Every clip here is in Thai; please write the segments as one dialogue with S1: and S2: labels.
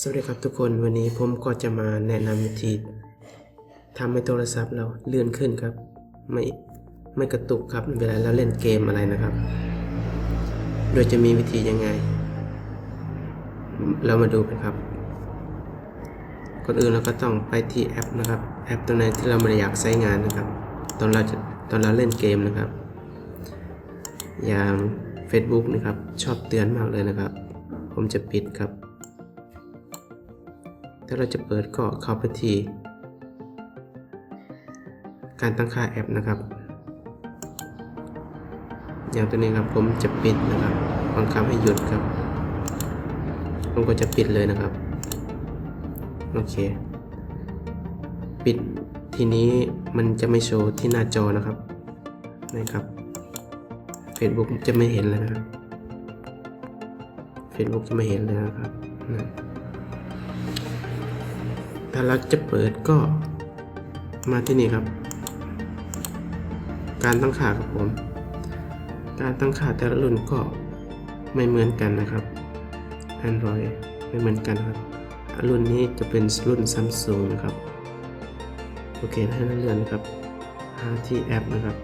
S1: สวัสดีครับทุกคนวันนี้ผมก็จะมาแนะนำวิธีทำให้โทรศัพท์เราเลื่อนขึ้นครับ ไม่ไม่กระตุกครับเวลาเราเล่นเกมอะไรนะครับ โดยจะมีวิธียังไง เรามาดูกันครับก่อนอื่นเราก็ต้องไปที่แอปนะครับ แอปตัวไหนที่เราไม่ได้อยากใช้งานนะครับ ตอนเราจะตอนเราเล่นเกมนะครับ อย่าง Facebook นะครับชอบเตือนมากเลยนะครับ ผมจะปิดครับ ถ้าเราจะเปิดก็เข้าไปที่การตั้งค่าแอปนะครับ อย่างตัวนี้ครับผมจะปิดนะครับบังคับให้หยุดครับ ผมก็จะปิดเลยนะครับ โอเค ปิดทีนี้มันจะไม่โชว์ที่หน้าจอนะครับนะครับ Facebook จะไม่เห็นเลยนะครับ Facebook จะไม่เห็นเลยนะครับนะ ถ้าเราจะเปิดก็มาที่นี่ครับ การตั้งค่าครับผม การตั้งค่าแต่ละรุ่นก็ไม่เหมือนกันนะครับ Android ไม่เหมือนกันครับ รุ่นนี้จะเป็นรุ่น Samsung นะครับ โอเคให้นักเรียนนะครับหาที่แอปนะครับ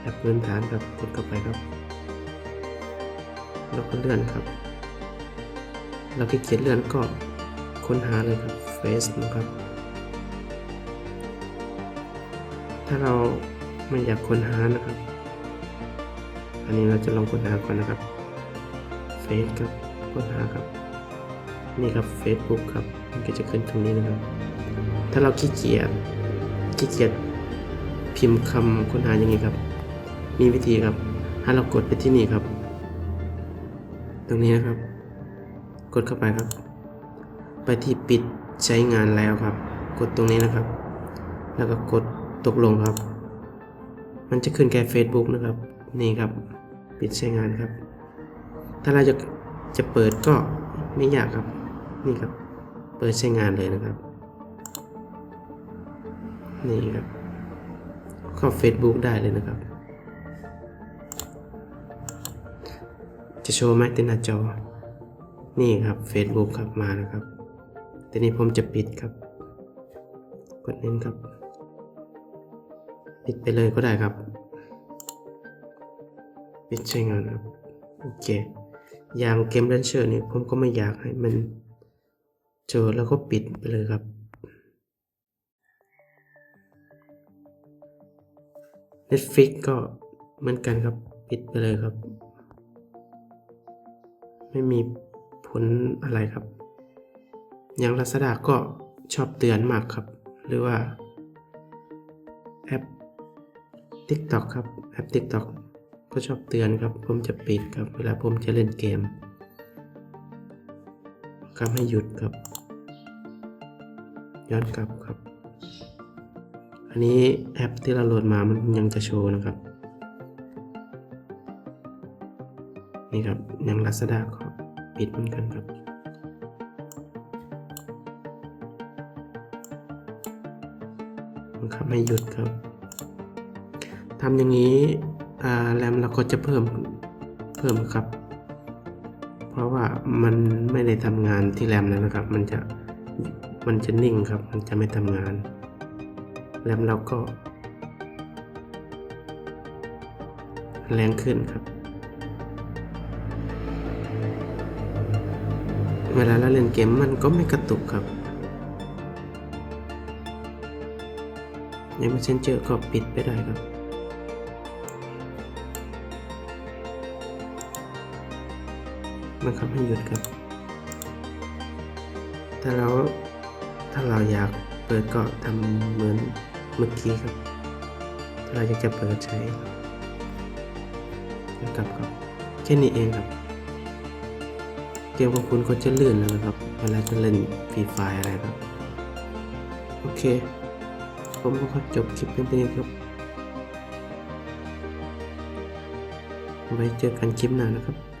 S1: แอปพื้นฐานครับกดเข้าไปครับ แล้วก็เลื่อนครับ เราขี้เกียจเลื่อนก็ค้นหาเลยครับ Face นะครับ ถ้าเราไม่อยากค้นหานะครับ อันนี้เราจะลองค้นหาก่อนนะครับ Face ครับค้นหาครับ นี่ครับ Facebook ครับ มันก็จะขึ้นตรงนี้นะครับ ถ้าเราขี้เกียจขี้เกียจพิมพ์คำค้นหาอย่างนี้ครับ มีวิธีครับ ให้เรากดไปที่นี่ครับ ตรงนี้นะครับ กดเข้าไปครับ ไปที่ปิด ใช้งานแล้วครับ กดตรงนี้นะครับ แล้วก็กดตกลงครับ มันจะขึ้นแค่ Facebook นะครับ นี่ครับ ปิดใช้งานครับ ถ้าเราจะจะเปิดก็ไม่ยากครับ นี่ครับ เปิดใช้งานเลยนะครับ นี่ครับ เข้า Facebook ได้เลยนะครับ จะโชว์ไหมที่หน้าจอ นี่ครับ Facebook ครับมานะครับ แต่นี้ผมจะปิดครับ กดเน้นครับ ปิดไปเลยก็ได้ครับ ปิดใช้งานครับ โอเค อย่างเกม l ลนเชอร์นี่ผมก็ไม่อยากให้มันเจอแล้วก็ปิดไปเลยครับ Netflix ก็เหมือนกันครับ ปิดไปเลยครับ ไม่มีผลอะไรครับ อย่าง Lazada ก็ชอบเตือนมากครับ หรือว่าแอป TikTok ครับแอป TikTok ก็ชอบเตือนครับ ผมจะปิดครับ เวลาผมจะเล่นเกมคำให้หยุดครับ ย้อนกลับครับ อันนี้แอปที่เราโหลดมามันยังจะโชว์นะครับ นี่ครับยัง Lazada ก็ปิดเหมือนกันครับ บังคับให้หยุดครับทำอย่างนี้แรมเราก็จะเพิ่มเพิ่มครับ เพราะว่ามันไม่ได้ทำงานที่แรมแล้วนะครับ มันจะมันจะนิ่งครับ มันจะไม่ทำงานแรมเราก็ แรงขึ้นครับ เวลาเราเล่นเกมมันก็ไม่กระตุกครับ ยังไม่เช่นเจอก็ปิดไปได้ครับ บังคับให้หยุดครับ ถ้าเราถ้าเราอยากเปิดก็ทำเหมือนเมื่อกี้ครับ ถ้าเราอยากจะเปิดใช้ครับกลับครับแค่นี้เองครับ เกมของคุณก็จะลื่นแล้วนะครับ เวลาจะเล่นฟรีไฟอะไรครับ โอเค ผมก็ขอจบคลิปเพียงเท่านี้ครับ ไว้เจอกันคลิปหน้านะครับ